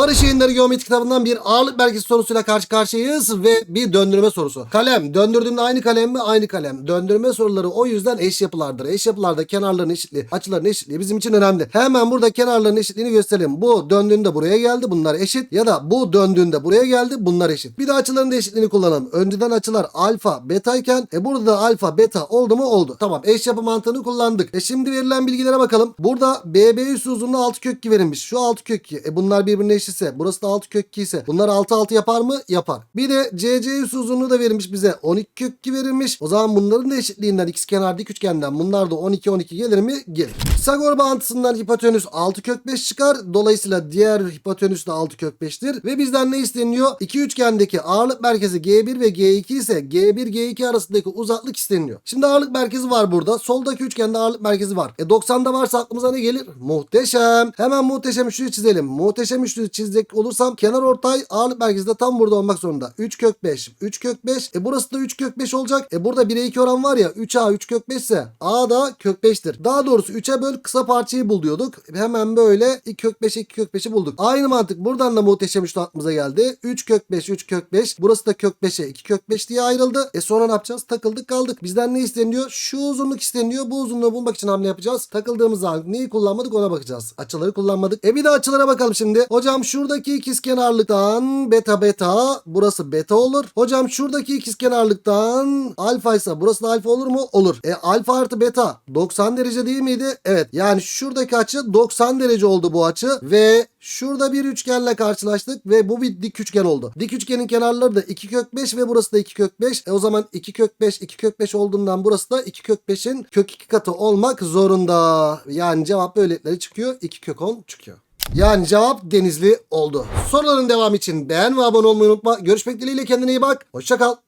Barış Yayınları Geometri kitabından bir ağırlık belgesi sorusuyla karşı karşıyayız ve bir döndürme sorusu. Kalem. Döndürdüğümde aynı kalem mi? Aynı kalem. Döndürme soruları o yüzden eş yapılardır. Eş yapılarda kenarların eşitliği, açıların eşitliği bizim için önemli. Hemen burada kenarların eşitliğini gösterelim. Bu döndüğünde buraya geldi. Bunlar eşit. Ya da bu döndüğünde buraya geldi. Bunlar eşit. Bir de açıların da eşitliğini kullanalım. Önceden açılar alfa, beta iken e burada da alfa, beta oldu mu? Oldu. Tamam. Eş yapı mantığını kullandık. E şimdi verilen bilgilere bakalım. Burada BB üssü uzunluğu 6 kök 2 verilmiş. Şu 6 kök 2. E bunlar birbirine eşitse burası da 6 kök 2 ise bunlar 6 6 yapar mı? Yapar. Bir de CC üssü uzunluğu da verilmiş bize. 12 kök 2 verilmiş. O zaman bunların da eşitliğinden x kenar dik üçgenden bunlar da 12 12 gelir mi? Gelir. Pisagor bağıntısından hipotenüs 6 kök 5 çıkar. Dolayısıyla diğer hipotenüs de 6 kök 5'tir. Ve bizden ne isteniyor? İki üçgendeki ağırlık merkezi G1 ve G2 ise G1 G2 arasındaki uzaklık isteniyor. Şimdi ağırlık merkezi var burada. Soldaki üçgende ağırlık merkezi var. E 90'da varsa aklımıza ne gelir? Muhteşem. Hemen muhteşem üçlüyü çizelim. Muhteşem üçlüyü çizecek olursam kenar ortay ağırlık merkezi de tam burada olmak zorunda. 3 kök 5. 3 kök 5. E burası da 3 kök 5 olacak. E burada 1'e 2 oran var ya 3A 3 kök 5 ise A da kök 5'tir. Daha doğrusu 3'e böl kısa parçayı bul diyorduk. Hemen böyle 2 kök 5 2 kök 5'i bulduk. Aynı mantık buradan da muhteşem üçlü aklımıza geldi. 3 kök 5 3 kök 5. Burası da kök 5'e 2 kök 5 diye ayrıldı. E sonra ne yapacağız? Takıldık kaldık. Bizden ne isteniyor? Şu uzunluk isteniyor. Bu uzunluğu bulmak için hamle yapacağız. Takıldığımız an neyi kullanmadık ona bakacağız. Açıları kullanmadık. E bir de açılara bakalım şimdi. Hocam şuradaki ikizkenarlıktan beta beta burası beta olur. Hocam şuradaki ikizkenarlıktan alfa ise burası da alfa olur mu? Olur. E alfa artı beta 90 derece değil miydi? Evet. Yani şuradaki açı 90 derece oldu bu açı ve şurada bir üçgenle karşılaştık ve bu bir dik üçgen oldu. Dik üçgenin kenarları da 2 kök 5 ve burası da 2 kök 5. E o zaman 2 kök 5 2 kök 5 olduğundan burası da 2 kök 5'in kök 2 katı olmak zorunda. Yani cevap böylelikleri çıkıyor. 2 kök 10 çıkıyor. Yani cevap Denizli oldu. Soruların devamı için beğen ve abone olmayı unutma. Görüşmek dileğiyle kendine iyi bak. Hoşça kal.